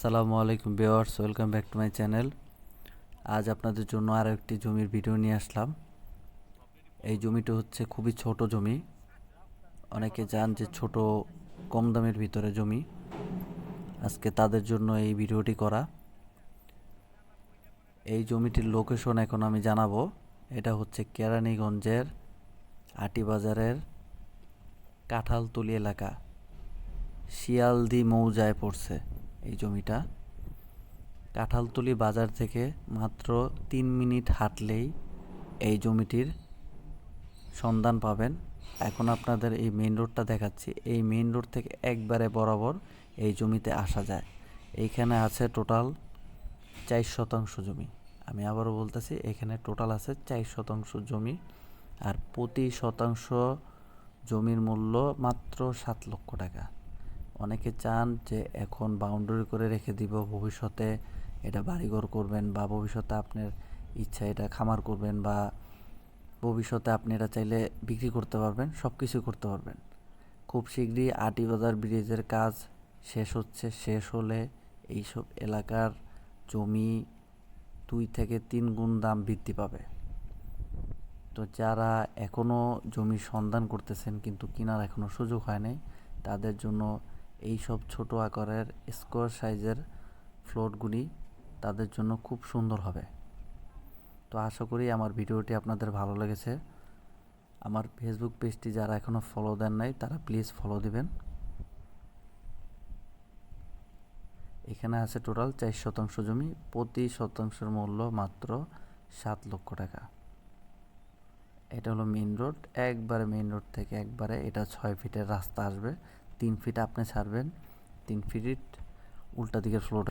সালামু আলাইকুম viewers, welcome back to my channel. আজ আপনাদের জন্য আরও একটি জমির ভিডিও নিয়ে আসলাম। এই জমিটা হচ্ছে খুবই ছোট জমি। অনেকে জান যে ছোট কম দামের ভিতরে জমি। আজকে তাদের জন্য এই ভিডিওটি করা। এই জমিটির লোকেশন এখন আমি জানাব। এটা হচ্ছে কেরানীগঞ্জের আটিবাজারের কাঁঠালতলি এলাকা। শিয়ালদি মৌজায় পড়ছে। এই জমিটা। কাঁঠালতলি বাজার থেকে মাত্র তিন মিনিট হাঁটলেই এই জমিটির সন্ধান পাবেন। এখন আপনাদের এই মেইন রোডটা দেখাচ্ছি। এই মেইন রোড থেকে একবারে বরাবর এই জমিতে আসা যায়। এইখানে আছে টোটাল চার শতাংশ জমি। আমি আবারও বলতেছি, এখানে টোটাল আছে চার শতাংশ জমি আর প্রতি শতাংশ জমির মূল্য মাত্র সাত লক্ষ টাকা। অনেকে চান যে এখন বাউন্ডারি করে রেখে দিব, ভবিষ্যতে এটা বাড়িঘর করবেন বা ভবিষ্যতে আপনার ইচ্ছা এটা খামার করবেন বা ভবিষ্যতে আপনি এটা চাইলে বিক্রি করতে পারবেন সব কিছু করতে পারবেন। খুব শীঘ্রই আটি বাজার ব্রিজের কাজ শেষ হচ্ছে, শেষ হলে এইসব এলাকার জমি দুই থেকে তিন গুণ দাম বৃদ্ধি পাবে। তো যারা এখনও জমির সন্ধান করতেছেন কিন্তু কেনার এখনও সুযোগ হয় নাই, তাদের জন্য এই সব ছোট আকারের স্কোয়ার সাইজের ফ্লোটগুলি তাদের জন্য খুব সুন্দর হবে। তো আশা করি আমার ভিডিওটি আপনাদের ভালো লেগেছে। আমার ফেসবুক পেজটি যারা এখনও ফলো দেন নাই, তারা প্লিজ ফলো দিবেন। এখানে আছে টোটাল চার শতাংশ জমি, প্রতি শতাংশের মূল্য মাত্র সাত লক্ষ টাকা। এটা হলো মেইন রোড একবারে মেইন রোড থেকে একবারে, এটা ছয় ফিটের রাস্তা আসবে। তিন ফিট আপনি ছাড়বেন তিন ফিট উল্টা দিকের ফ্লোর